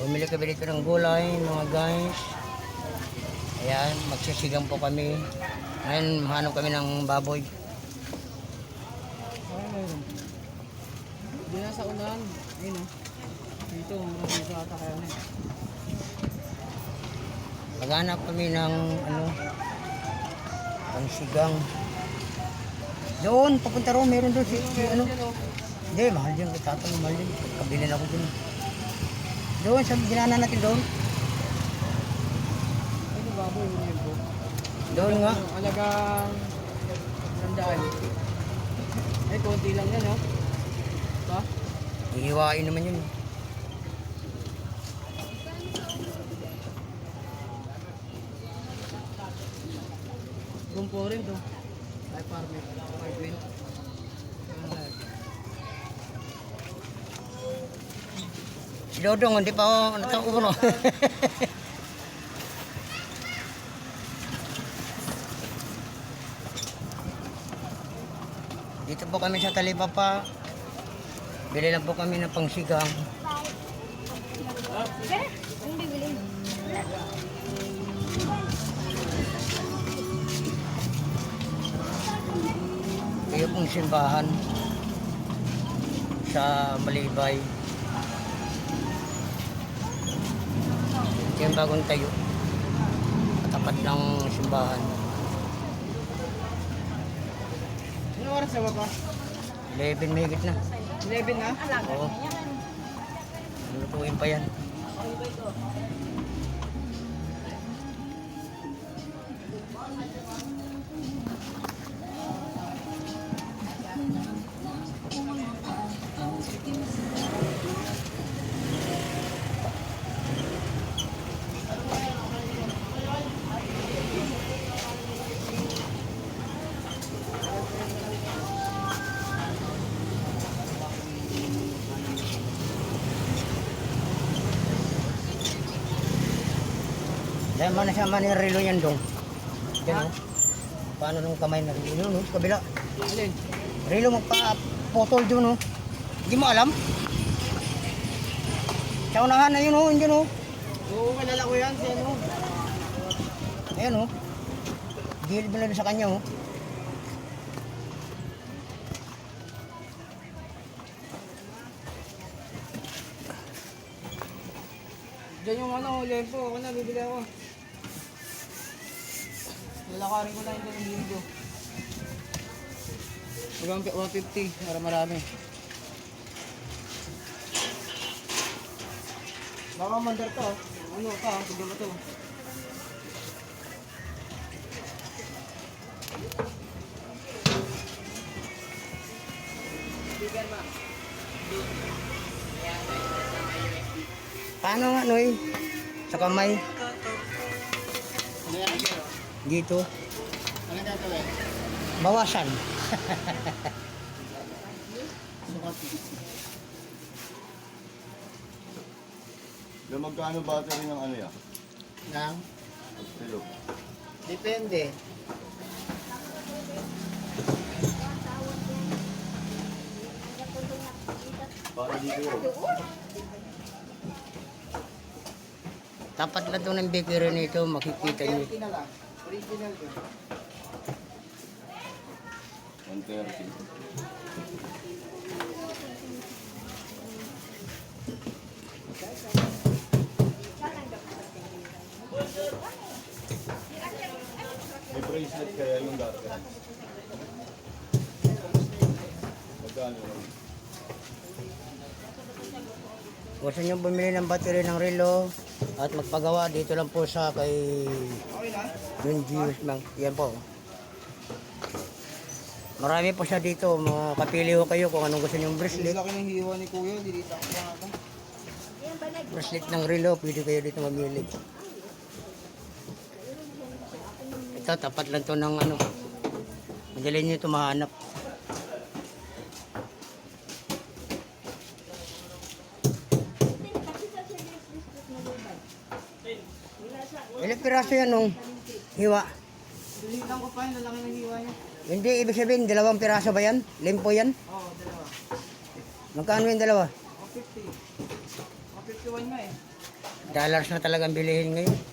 Bumili kami dito ng gulay, mga guys. Ayan, magsisigang po kami. Ngayon, hanap kami ng baboy. Diyan na sa unahan. Ayun o. Dito, marami dito ata kaya na. eh. Maghanap kami ng ano, ng sigang. Doon, papunta ro, meron doon si, si ano. Hindi, mahal yun. Tatang mahal yun. Kabilin ako dun. Doon, sa ginana natin doon. Ano baboy yun po? Doon nga. Alagang... Nandaan. Ay, konti lang yan. Ha? Ihiwain naman yun. Gumpo rin to. Ay, farmer. Farming. Si Dodong, hindi pa ako natauuro. Dito po kami sa Talipapa. Bili lang po kami ng pangsigang. Kayo pong simbahan sa Malibay. Yung bagong tayo. Katapat ng simbahan. Ano oras na ba pa? 11 mahigit na. 11 na? Oo. Lutuin pa yan. Dahil man siya man yung relo yan dong. Yan o. Paano nung kamay na relo no? Sa kabila. Alin? Relo magpa-potol doon o. Hindi mo alam? Sa unahan na yun o. Yun o. Oo, kilala ko yan. Ano? Ayan o. Gilid na sa kanya o. Diyan yung ano, lempo. Ako na, bibili ako. Lalakarin ko lang ito ng linggo. Hanggang 150 para marami. Baka mandar to. Ano ka? Sige mo to. Paano nga Noy? Sa kamay. Ano yan? Dito. Ano to eh? Bawasan. Sukat. Yung magkano battery ng ano yan? Nang? Hello. Depende. Para dito yun. Tapat lang ito ng bakery nito. Makikita niyo. Original ko. 130. May bracelet kaya yung dati. Magkano? Gusto nyo bumili ng battery ng relo at magpagawa dito lang po sa kay na? Yung Gius Bank. Yan po. Marami po siya dito. Makapili ko kayo kung anong gusto nyong Ang bracelet. laki ng hiwa ni Kuya. Ako mga ako. Bracelet ng relo. Pwede kayo dito mamili. Ito, tapat lang to ng ano. Madali nyo ito mahanap. Ilang piraso yan nung hiwa? Dilitan ko pa yun. Lalaki ng hiwa niya. Hindi, ibig sabihin, dalawang piraso ba yan? Limpo yan? Oo, dalawa. Magkano yung dalawa? 150. 150 51 nga eh. Dollars na talagang bilihin ngayon.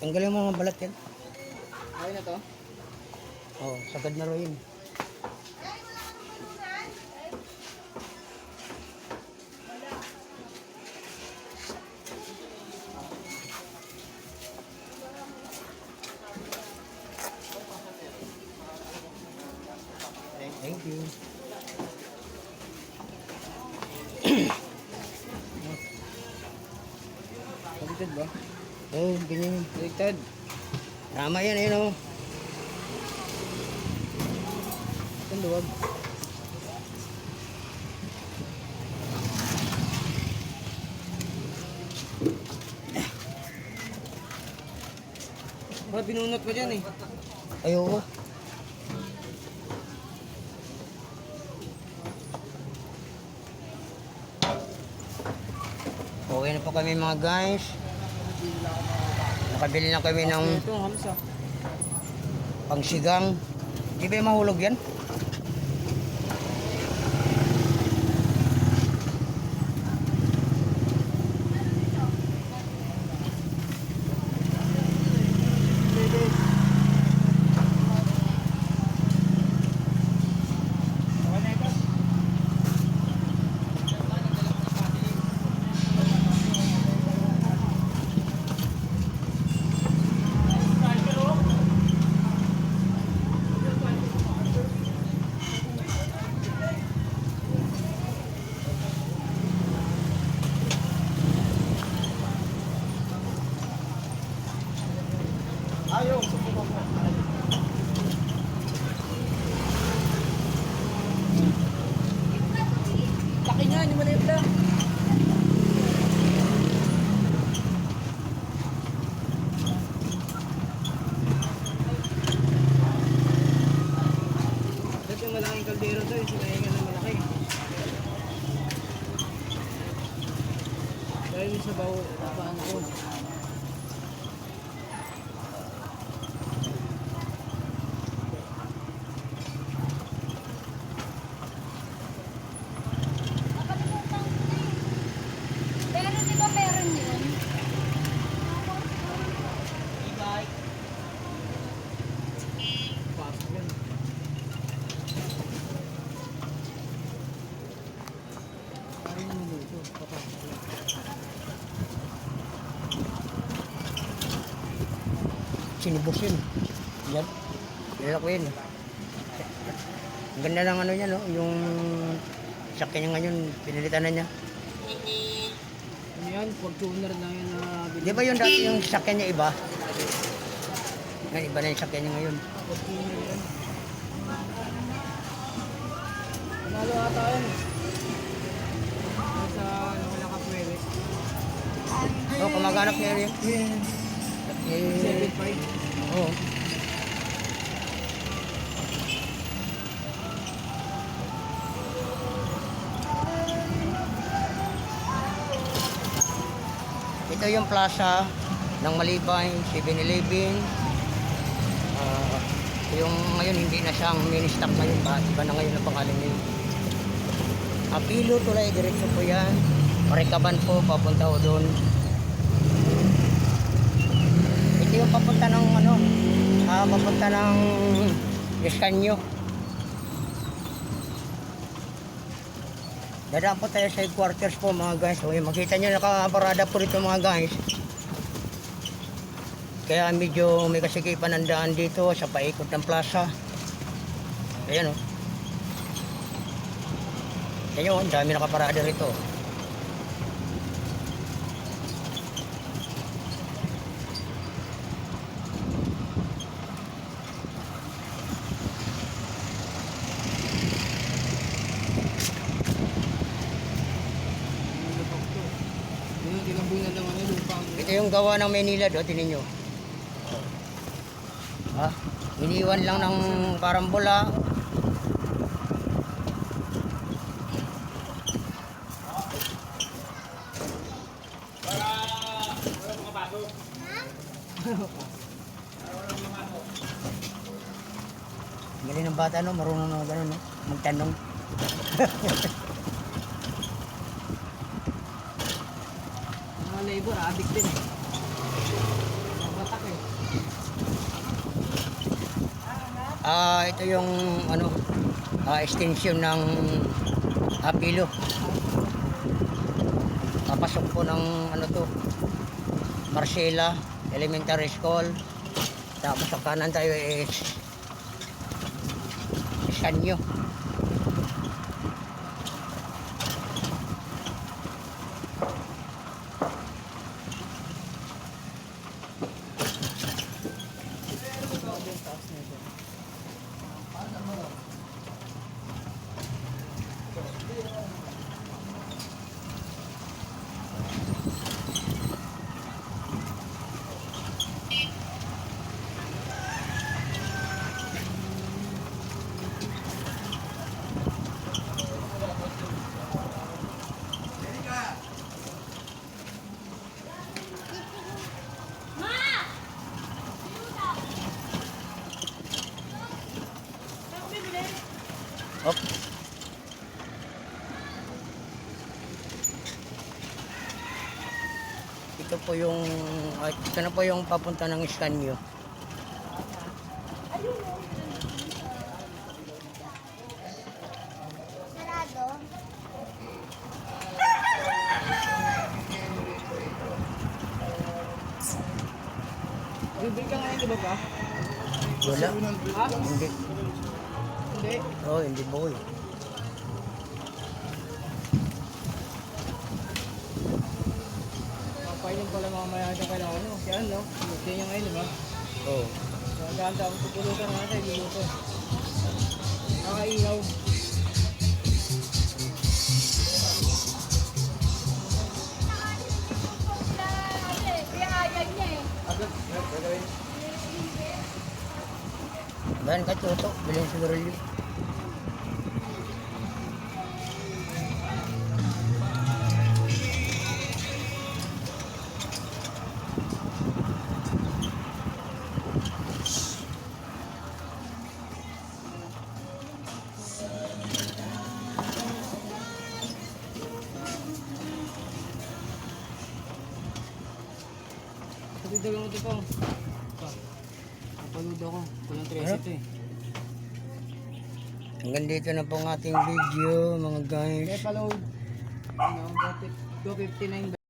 Tanggalin mo mga balat yan. Okay na to? Oo, oh, sagad na ro Pagkitid ba? Oh, ganyan. Baliktad. Tama yan, ayun oh. Ang luwag. Ba't binunot mo dyan eh? Ayoko. Okay na po kami mga guys. Nakabili na kami ng hamsa. pangsigang. Di ba mahulog yan? Laki nga, hindi mo na yung lang. Dati yung malaking kaldero to, yung. Dahil yung sabaw, paano ko. Pero di ba meron yun? Pasok yan. Ayun yung luto, papasok yan. Sinubos yun. Yan. Nilak ko yun. Ang ganda ng ano niya, no? Yung sakyan niya ngayon, pinilitan na niya. Ano yan? Fortuner na yun na bili. Di ba yung dati yung sakyan niya iba? Ngayon, iba na yung sakyan niya ngayon. Fortuner yan. Panalo ata yun. Sa wala ka pwede. Oh, kumaganap niya yun. Eh, 7.5. Ito yung plaza ng Malibay, 7-Eleven. Ah, yung ngayon hindi na siyang mini-stock ngayon ba? Iba na ngayon ang pangalan niyo. Apilo tulay diretso po yan. Marikaban po, papunta ko doon. Ito yung papunta ng ano, ah, papunta ng Escanyo. Dadaan po tayo sa headquarters po mga guys. Yung makita nyo nakaparada po rito mga guys. Kaya medyo may kasikipan ng daan dito sa paikot ng plaza. Ayan o. Oh. Ayan o, ang dami nakaparada rito. Yun, tinamboy na lang ano, lupa. Ito yung gawa ng Manila do, tinin nyo. Ha? Iniwan lang ng karambola. Galing ng bata no, marunong na gano'n no, magtanong. Mga labor, addict din. Mga batak eh. Ah, ito yung ano, ah, extension ng apilo. Papasok po ng ano to, Marcela Elementary School. Tapos sa kanan tayo is Sanyo. Op. Ito po yung ah, ito na po yung papunta ng. Sarado. Bibili ka ngayon, di ba ba? Wala. Hindi. Oh, hindi boy. Kapailan pala mamaya dyan kay ano. Si ano, luto niya ngayon, di ba? Oh. So, ganda ang tutulutan natin, luluto. Nakaihaw. Dan ka tuto, bilhin siguro yun. Daw yung ito pang. Pa. Napalood ako. Walang 13 Ano? ito eh. Hanggang dito na po ang ating video, mga guys. Kaya paload. Ano, 259